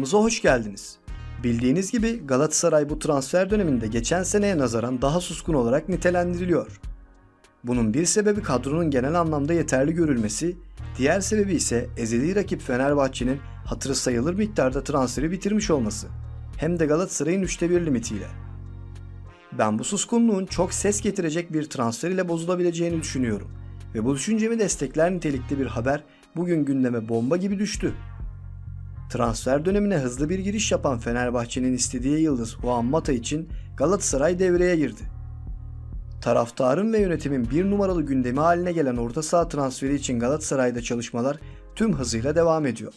Kanalımıza hoş geldiniz. Bildiğiniz gibi Galatasaray bu transfer döneminde geçen seneye nazaran daha suskun olarak nitelendiriliyor. Bunun bir sebebi kadronun genel anlamda yeterli görülmesi, diğer sebebi ise ezeli rakip Fenerbahçe'nin hatırı sayılır miktarda transferi bitirmiş olması. Hem de Galatasaray'ın üçte bir limitiyle. Ben bu suskunluğun çok ses getirecek bir transfer ile bozulabileceğini düşünüyorum. Ve bu düşüncemi destekler nitelikte bir haber bugün gündeme bomba gibi düştü. Transfer dönemine hızlı bir giriş yapan Fenerbahçe'nin istediği yıldız Juan Mata için Galatasaray devreye girdi. Taraftarın ve yönetimin bir numaralı gündemi haline gelen orta saha transferi için Galatasaray'da çalışmalar tüm hızıyla devam ediyor.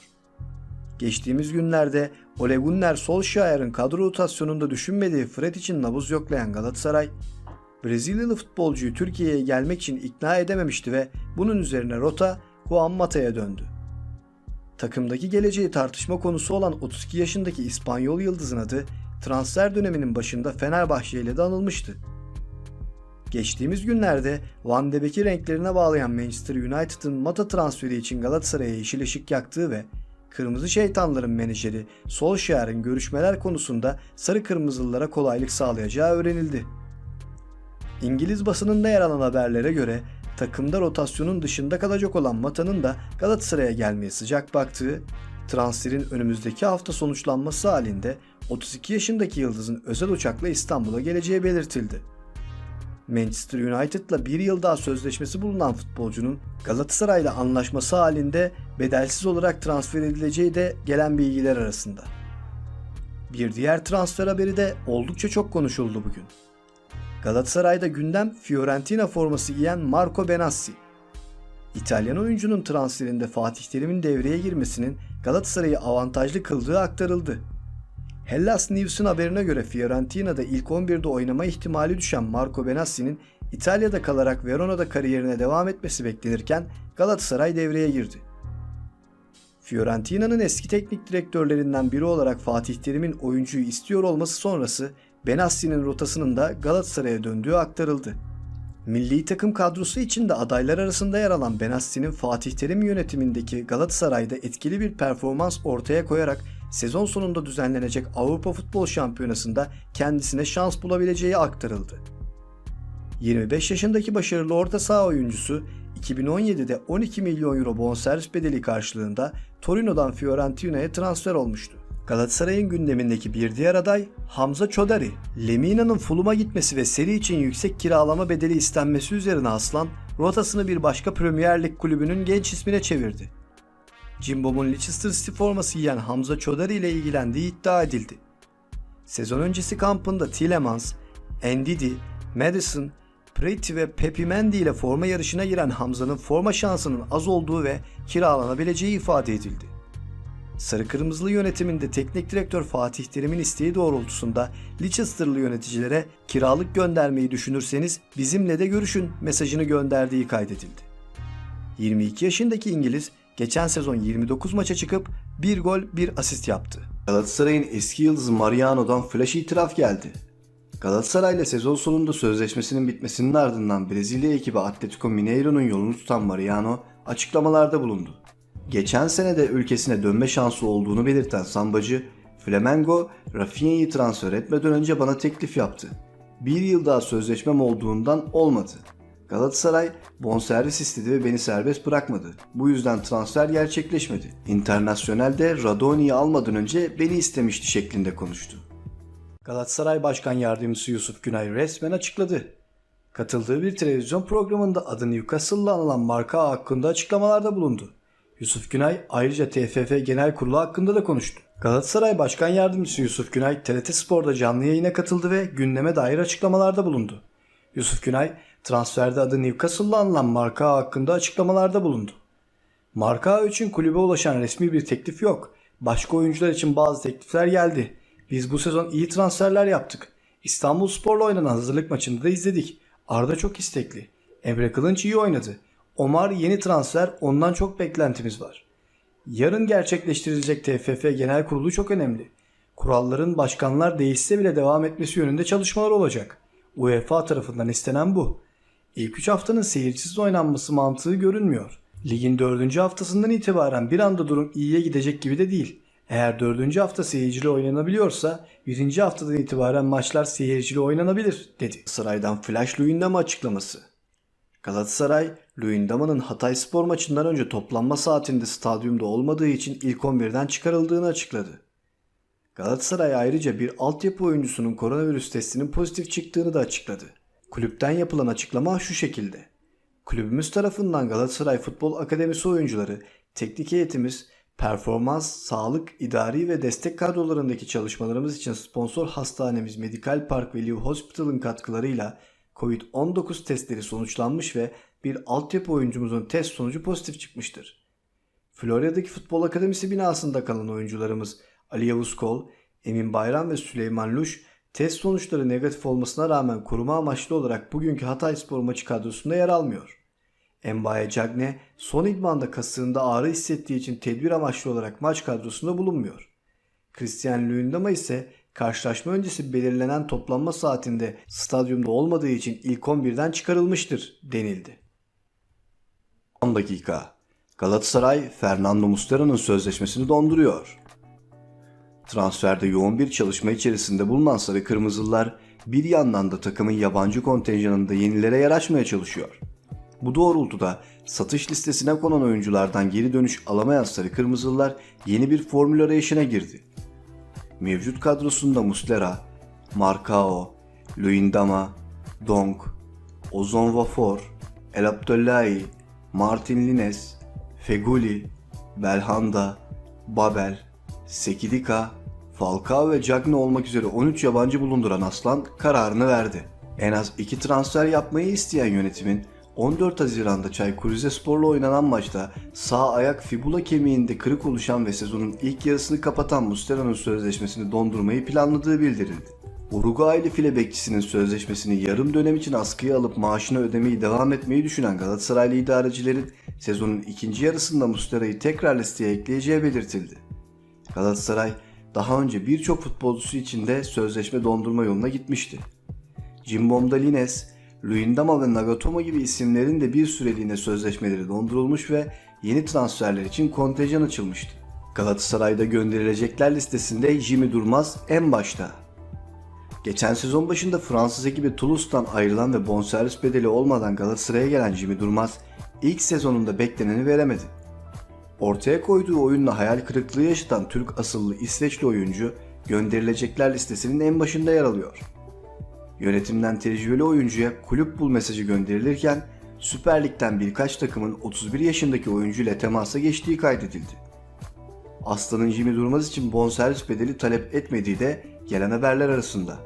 Geçtiğimiz günlerde Ole Gunnar Solskjaer'in kadro rotasyonunda düşünmediği Fred için nabız yoklayan Galatasaray, Brezilyalı futbolcuyu Türkiye'ye gelmek için ikna edememişti ve bunun üzerine rota Juan Mata'ya döndü. Takımdaki geleceği tartışma konusu olan 32 yaşındaki İspanyol yıldızın adı transfer döneminin başında Fenerbahçe ile de anılmıştı. Geçtiğimiz günlerde Van de Beek'i renklerine bağlayan Manchester United'ın Mata transferi için Galatasaray'a yeşil ışık yaktığı ve Kırmızı Şeytanların menajeri Solskjaer'in görüşmeler konusunda sarı kırmızılılara kolaylık sağlayacağı öğrenildi. İngiliz basınında yer alan haberlere göre takımda rotasyonun dışında kalacak olan Mata'nın da Galatasaray'a gelmeye sıcak baktığı, transferin önümüzdeki hafta sonuçlanması halinde 32 yaşındaki yıldızın özel uçakla İstanbul'a geleceği belirtildi. Manchester United'la bir yıl daha sözleşmesi bulunan futbolcunun Galatasaray'la anlaşması halinde bedelsiz olarak transfer edileceği de gelen bilgiler arasında. Bir diğer transfer haberi de oldukça çok konuşuldu bugün. Galatasaray'da gündem Fiorentina forması giyen Marco Benassi. İtalyan oyuncunun transferinde Fatih Terim'in devreye girmesinin Galatasaray'ı avantajlı kıldığı aktarıldı. Hellas News'un haberine göre Fiorentina'da ilk 11'de oynama ihtimali düşen Marco Benassi'nin İtalya'da kalarak Verona'da kariyerine devam etmesi beklenirken Galatasaray devreye girdi. Fiorentina'nın eski teknik direktörlerinden biri olarak Fatih Terim'in oyuncuyu istiyor olması sonrası Benassi'nin rotasının da Galatasaray'a döndüğü aktarıldı. Milli takım kadrosu içinde adaylar arasında yer alan Benassi'nin Fatih Terim yönetimindeki Galatasaray'da etkili bir performans ortaya koyarak sezon sonunda düzenlenecek Avrupa Futbol Şampiyonası'nda kendisine şans bulabileceği aktarıldı. 25 yaşındaki başarılı orta saha oyuncusu 2017'de 12 milyon euro bonservis bedeli karşılığında Torino'dan Fiorentina'ya transfer olmuştu. Galatasaray'ın gündemindeki bir diğer aday Hamza Çodari. Lemina'nın Fulham'a gitmesi ve seri için yüksek kiralama bedeli istenmesi üzerine aslan rotasını bir başka Premier Lig kulübünün genç ismine çevirdi. Cimbom'un Leicester City forması giyen Hamza Çodari ile ilgilendiği iddia edildi. Sezon öncesi kampında Tielemans, Ndidi, Madison, Preti ve Pepi Mendy ile forma yarışına giren Hamza'nın forma şansının az olduğu ve kiralanabileceği ifade edildi. Sarı Kırmızılı yönetiminde teknik direktör Fatih Terim'in isteği doğrultusunda Leicester'lı yöneticilere kiralık göndermeyi düşünürseniz bizimle de görüşün mesajını gönderdiği kaydedildi. 22 yaşındaki İngiliz geçen sezon 29 maça çıkıp 1 gol 1 asist yaptı. Galatasaray'ın eski yıldızı Mariano'dan flash itiraf geldi. Galatasaray ile sezon sonunda sözleşmesinin bitmesinin ardından Brezilya ekibi Atletico Mineiro'nun yolunu tutan Mariano açıklamalarda bulundu. Geçen sene de ülkesine dönme şansı olduğunu belirten Sambacı, Flamengo, Rafinha'yı transfer etmeden önce bana teklif yaptı. Bir yıl daha sözleşmem olduğundan olmadı. Galatasaray bonservis istedi ve beni serbest bırakmadı. Bu yüzden transfer gerçekleşmedi. İnternasyonel'de Radoni'yi almadan önce beni istemişti şeklinde konuştu. Galatasaray Başkan Yardımcısı Yusuf Günay resmen açıkladı. Katıldığı bir televizyon programında adı Newcastle'la anılan marka hakkında açıklamalarda bulundu. Yusuf Günay ayrıca TFF Genel Kurulu hakkında da konuştu. Galatasaray Başkan Yardımcısı Yusuf Günay TRT Spor'da canlı yayına katıldı ve gündeme dair açıklamalarda bulundu. Yusuf Günay transferde adı Newcastle'la anılan marka hakkında açıklamalarda bulundu. Marka için kulübe ulaşan resmi bir teklif yok. Başka oyuncular için bazı teklifler geldi. Biz bu sezon iyi transferler yaptık. İstanbul Spor'la oynanan hazırlık maçında da izledik. Arda çok istekli. Emre Kılınç iyi oynadı. Omar yeni transfer ondan çok beklentimiz var. Yarın gerçekleştirilecek TFF Genel Kurulu çok önemli. Kuralların başkanlar değişse bile devam etmesi yönünde çalışmalar olacak. UEFA tarafından istenen bu. İlk 3 haftanın seyircisiz oynanması mantığı görünmüyor. Ligin 4. haftasından itibaren bir anda durum iyiye gidecek gibi de değil. Eğer dördüncü hafta seyircili oynanabiliyorsa birinci haftadan itibaren maçlar seyircili oynanabilir dedi. Saray'dan Flash Luyendama açıklaması. Galatasaray, Luyendama'nın Hatay Spor maçından önce toplanma saatinde stadyumda olmadığı için ilk 11'den çıkarıldığını açıkladı. Galatasaray ayrıca bir altyapı oyuncusunun koronavirüs testinin pozitif çıktığını da açıkladı. Kulüpten yapılan açıklama şu şekilde. Kulübümüz tarafından Galatasaray Futbol Akademisi oyuncuları, teknik heyetimiz, performans, sağlık, idari ve destek kadrolarındaki çalışmalarımız için sponsor hastanemiz Medical Park Value Hospital'ın katkılarıyla COVID-19 testleri sonuçlanmış ve bir altyapı oyuncumuzun test sonucu pozitif çıkmıştır. Florya'daki Futbol Akademisi binasında kalan oyuncularımız Ali Yavuz Kol, Emin Bayram ve Süleyman Luş test sonuçları negatif olmasına rağmen koruma amaçlı olarak bugünkü Hatay Spor maçı kadrosunda yer almıyor. Embaye Cagne son idmanda kasığında ağrı hissettiği için tedbir amaçlı olarak maç kadrosunda bulunmuyor. Christian Luyendama ise karşılaşma öncesi belirlenen toplanma saatinde stadyumda olmadığı için ilk 11'den çıkarılmıştır denildi. 10 dakika. Galatasaray Fernando Muslera'nın sözleşmesini donduruyor. Transferde yoğun bir çalışma içerisinde bulunan Sarı Kırmızılılar bir yandan da takımın yabancı kontenjanında yenilere yer açmaya çalışıyor. Bu doğrultuda satış listesine konan oyunculardan geri dönüş alamayan Sarı Kırmızılılar yeni bir formül arayışına girdi. Mevcut kadrosunda Muslera, Marcao, Luyendama, Dong, Ozon Vafor, El Abdullahi, Martin Lines, Feguli, Belhanda, Babel, Sekidika, Falcao ve Cagne olmak üzere 13 yabancı bulunduran Aslan kararını verdi. En az 2 transfer yapmayı isteyen yönetimin 14 Haziran'da Çaykur Rizespor'la oynanan maçta sağ ayak fibula kemiğinde kırık oluşan ve sezonun ilk yarısını kapatan Muslera'nın sözleşmesini dondurmayı planladığı bildirildi. Uruguaylı file bekçisinin sözleşmesini yarım dönem için askıya alıp maaşını ödemeyi devam etmeyi düşünen Galatasaraylı idarecilerin sezonun ikinci yarısında Muslera'yı tekrar listeye ekleyeceği belirtildi. Galatasaray daha önce birçok futbolcusu için de sözleşme dondurma yoluna gitmişti. Cimbom'da Lines, Luyendama ve Nagatomo gibi isimlerin de bir süreliğine sözleşmeleri dondurulmuş ve yeni transferler için kontenjan açılmıştı. Galatasaray'da gönderilecekler listesinde Jimmy Durmaz en başta. Geçen sezon başında Fransız ekibi Toulouse'dan ayrılan ve bonservis bedeli olmadan Galatasaray'a gelen Jimmy Durmaz ilk sezonunda bekleneni veremedi. Ortaya koyduğu oyunla hayal kırıklığı yaşatan Türk asıllı İsveçli oyuncu gönderilecekler listesinin en başında yer alıyor. Yönetimden tecrübeli oyuncuya kulüp bul mesajı gönderilirken Süper Lig'den birkaç takımın 31 yaşındaki oyuncuyla temasa geçtiği kaydedildi. Aslan'ın Jimmy Durmaz için bonservis bedeli talep etmediği de gelen haberler arasında.